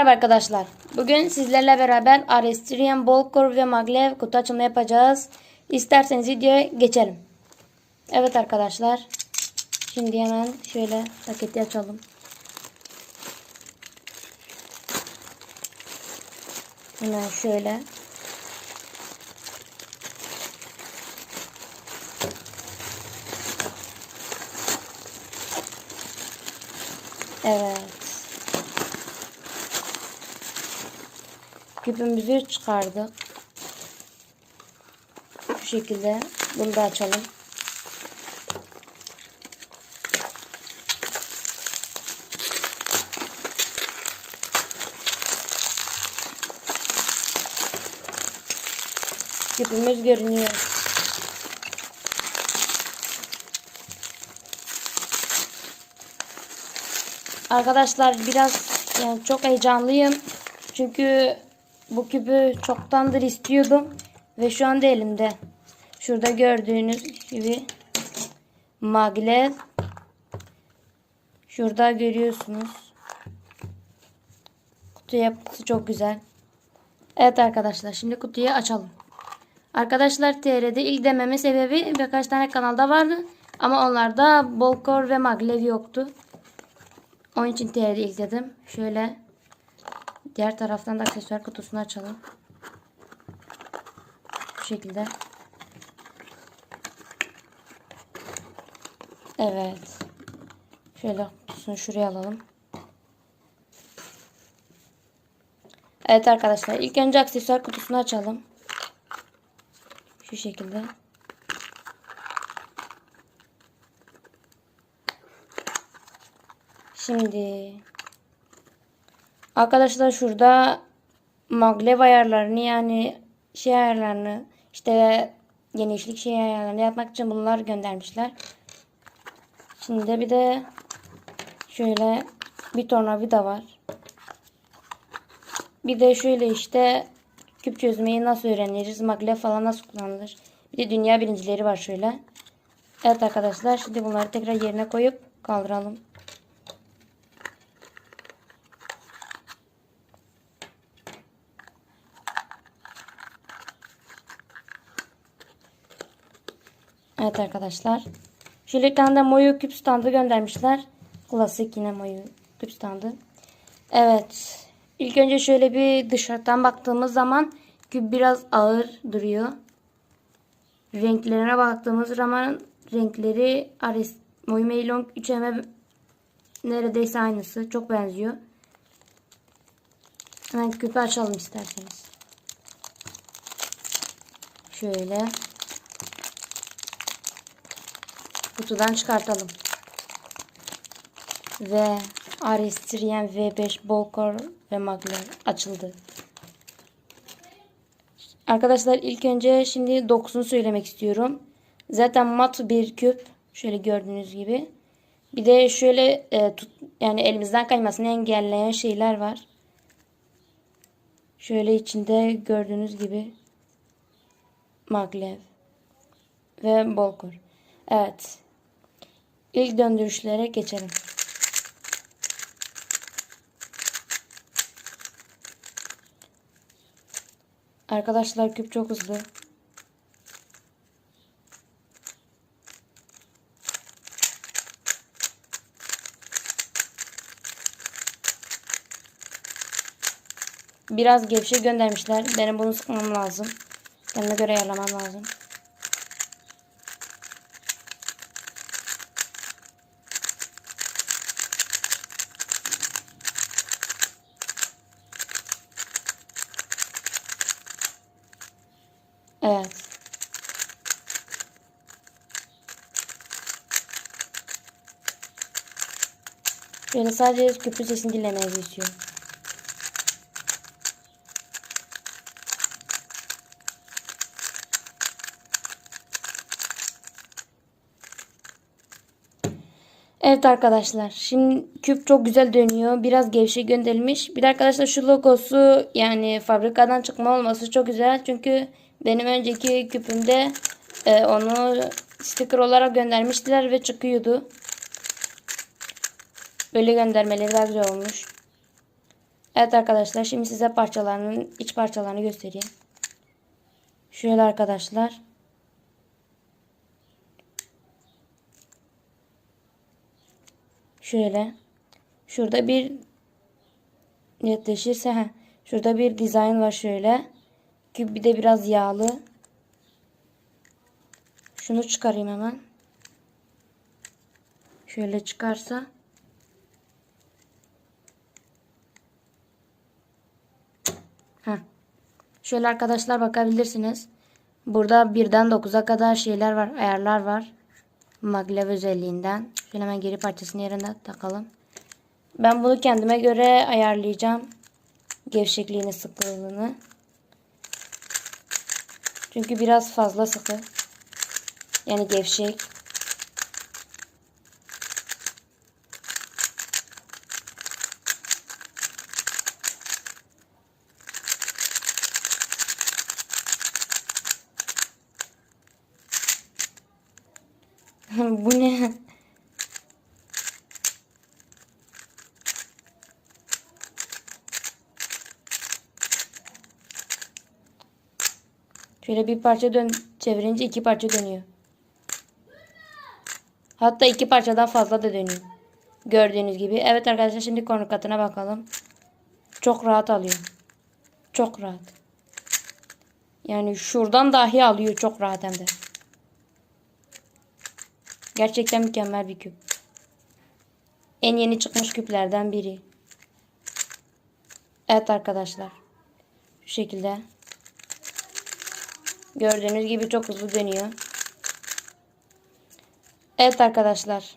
Merhaba arkadaşlar. Bugün sizlerle beraber Arestrian, Bolkor ve Maglev kutu açılımı yapacağız. İsterseniz videoya geçelim. Evet arkadaşlar. Şimdi hemen şöyle paketi açalım. Hemen şöyle. Evet. Küpümüzü çıkardık. Bu şekilde bunu da açalım. Küpümüz görünüyor. Arkadaşlar biraz yani çok heyecanlıyım. Çünkü bu küpü çoktandır istiyordum. Ve şu anda elimde. Şurada gördüğünüz gibi maglev. Şurada görüyorsunuz. Kutu yapısı çok güzel. Evet arkadaşlar şimdi kutuyu açalım. Arkadaşlar TR'de ilk dememe sebebi birkaç tane kanalda vardı. Ama onlarda Bolkor ve Maglev yoktu. Onun için TR'de ilk dedim. Şöyle diğer taraftan da aksesuar kutusunu açalım. Bu şekilde. Evet. Şöyle kutusunu şuraya alalım. Evet arkadaşlar ilk önce aksesuar kutusunu açalım. Şu şekilde. Şimdi arkadaşlar şurada maglev ayarlarını yani şey ayarlarını işte genişlik şey ayarlarını yapmak için bunlar göndermişler. Şimdi bir de şöyle bir tornavida var. Bir de şöyle işte küp çözmeyi nasıl öğreniriz, maglev falan nasıl kullanılır. Bir de dünya birincileri var şöyle. Evet arkadaşlar şimdi bunları tekrar yerine koyup kaldıralım. Evet arkadaşlar. Şöyle de Moyu küp standı göndermişler. Klasik yine Moyu küp standı. Evet. İlk önce şöyle bir dışarıdan baktığımız zaman küp biraz ağır duruyor. Renklerine baktığımız zaman renkleri Ares Moyu Meilong 3M neredeyse aynısı. Çok benziyor. Hemen küpü açalım isterseniz. Şöyle. Kutudan çıkartalım. Ve Arestrian V5 Bolkor ve Maglev açıldı. Arkadaşlar ilk önce şimdi dokusunu söylemek istiyorum. Zaten mat bir küp. Şöyle gördüğünüz gibi. Bir de şöyle e, tut, yani elimizden kaymasını engelleyen şeyler var. Şöyle içinde gördüğünüz gibi maglev ve bolkor. Evet. İlk döndürüşlere geçelim. Arkadaşlar küp çok hızlı. Biraz gevşe göndermişler. Benim bunu sıkmam lazım. Kendime göre ayarlamam lazım. Evet. Böyle sadece küpün sesini dinlemeye istiyorum. Evet arkadaşlar. Şimdi küp çok güzel dönüyor. Biraz gevşek gönderilmiş. Bir de arkadaşlar şu logosu yani fabrikadan çıkma olması çok güzel. Çünkü benim önceki küpümde e, onu sticker olarak göndermiştiler ve çıkıyordu. Böyle göndermeleri daha güzel olmuş. Evet arkadaşlar şimdi size parçalarının iç parçalarını göstereyim. Şöyle arkadaşlar. Şöyle. Şurada bir netleşirse heh, şurada bir dizayn var şöyle. Ki bir de biraz yağlı. Şunu çıkarayım hemen. Şöyle çıkarsa. Heh. Şöyle arkadaşlar bakabilirsiniz. Burada birden 9'a kadar şeyler var, ayarlar var. Maglev özelliğinden. Şöyle hemen geri parçasını yerine takalım. Ben bunu kendime göre ayarlayacağım. Gevşekliğini, sıklığını. Çünkü biraz fazla sıkı. Yani gevşek. Bu ne? Şöyle bir parça dön çevirince iki parça dönüyor. Hatta iki parçadan fazla da dönüyor. Gördüğünüz gibi. Evet arkadaşlar şimdi konu katına bakalım. Çok rahat alıyor. Çok rahat. Yani şuradan dahi alıyor çok rahat hem de. Gerçekten mükemmel bir küp. En yeni çıkmış küplerden biri. Evet arkadaşlar. Şu şekilde. Gördüğünüz gibi çok hızlı dönüyor. Evet arkadaşlar.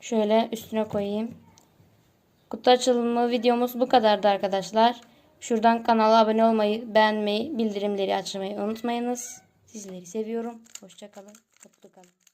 Şöyle üstüne koyayım. Kutu açılımı videomuz bu kadardı arkadaşlar. Şuradan kanala abone olmayı, beğenmeyi, bildirimleri açmayı unutmayınız. Sizleri seviyorum. Hoşçakalın. Mutlu kalın.